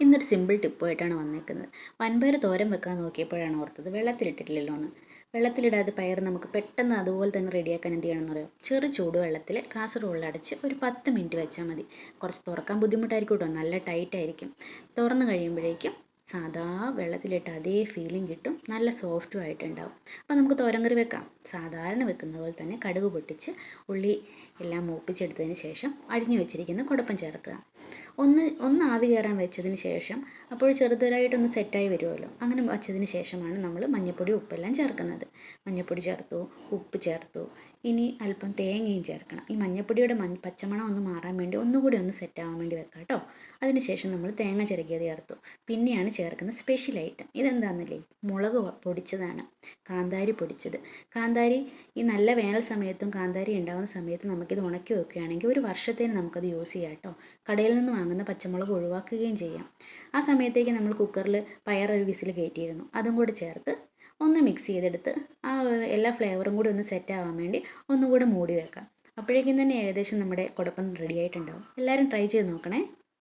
ഇന്നൊരു സിമ്പിൾ ടിപ്പുമായിട്ടാണ് വന്നേക്കുന്നത്. വൻപയർ തോരൻ വെക്കാൻ നോക്കിയപ്പോഴാണ് ഓർത്തത്. വെള്ളത്തിലിട്ടിട്ടില്ലല്ലോ എന്ന് വെള്ളത്തിലിടാതെ പയർ നമുക്ക് പെട്ടെന്ന് അതുപോലെ തന്നെ റെഡിയാക്കാൻ എന്ത് ചെയ്യണമെന്ന് അറിയാം ചെറു ചൂടുവെള്ളത്തിൽ അടച്ച് ഒരു പത്ത് മിനിറ്റ് വെച്ചാൽ മതി. കുറച്ച് തുറക്കാൻ ബുദ്ധിമുട്ടായിരിക്കും കേട്ടോ. നല്ല ടൈറ്റ് ആയിരിക്കും. തുറന്ന് കഴിയുമ്പോഴേക്കും സാധാ വെള്ളത്തിലിട്ട് അതേ ഫീലിംഗ് കിട്ടും. നല്ല സോഫ്റ്റും ആയിട്ടുണ്ടാവും. അപ്പോൾ നമുക്ക് തോരം കറി വെക്കാം. സാധാരണ വെക്കുന്ന പോലെ തന്നെ കടുക് പൊട്ടിച്ച് ഉള്ളി എല്ലാം മൂപ്പിച്ചെടുത്തതിന് ശേഷം അരിഞ്ഞു വെച്ചിരിക്കുന്ന കുടപ്പം ചേർക്കുക. ഒന്ന് ഒന്ന് ആവി കയറാൻ വെച്ചതിന് ശേഷം അപ്പോൾ ചെറുതായിട്ടൊന്ന് സെറ്റായി വരുമല്ലോ. അങ്ങനെ വച്ചതിന് ശേഷമാണ് നമ്മൾ മഞ്ഞൾപ്പൊടി ഉപ്പെല്ലാം ചേർക്കുന്നത്. മഞ്ഞൾപ്പൊടി ചേർത്തു ഉപ്പ് ചേർത്തു. ഇനി അല്പം തേങ്ങയും ചേർക്കണം. ഈ മഞ്ഞൾപ്പൊടിയുടെ മഞ്ഞ പച്ചമണം ഒന്ന് മാറാൻ വേണ്ടി ഒന്നുകൂടി ഒന്ന് സെറ്റാവാൻ വേണ്ടി വെക്കാം കേട്ടോ. അതിനുശേഷം നമ്മൾ തേങ്ങ ചിരകിയത് ചേർത്തു. പിന്നെയാണ് ചേർക്കുന്ന സ്പെഷ്യൽ ഐറ്റം ഇതെന്താണെന്നില്ലേ മുളക് പൊടിച്ചതാണ്. കാന്താരി പൊടിച്ചത്. കാന്താരി ഈ നല്ല വേനൽ സമയത്തും കാന്താരി ഉണ്ടാകുന്ന സമയത്ത് നമുക്കിത് ഉണക്കി വെക്കുകയാണെങ്കിൽ ഒരു വർഷത്തേന് നമുക്കത് യൂസ് ചെയ്യാം കേട്ടോ. കടയിൽ നിന്ന് വാങ്ങുന്ന പച്ചമുളക് ഒഴിവാക്കുകയും ചെയ്യാം. ആ സമയത്തേക്ക് നമ്മൾ കുക്കറിൽ പയർ ഒരു വിസിൽ കയറ്റിയിരുന്നു. അതും കൂടി ചേർത്ത് ഒന്ന് മിക്സ് ചെയ്തെടുത്ത് ആ എല്ലാ ഫ്ലേവറും കൂടി ഒന്ന് സെറ്റ് ആവാൻ വേണ്ടി ഒന്നുകൂടെ മൂടി വെക്കാം. അപ്പോഴേക്കും തന്നെ ഏകദേശം നമ്മുടെ കുഴപ്പം റെഡി ആയിട്ടുണ്ടാവും. എല്ലാവരും ട്രൈ ചെയ്ത് നോക്കണേ.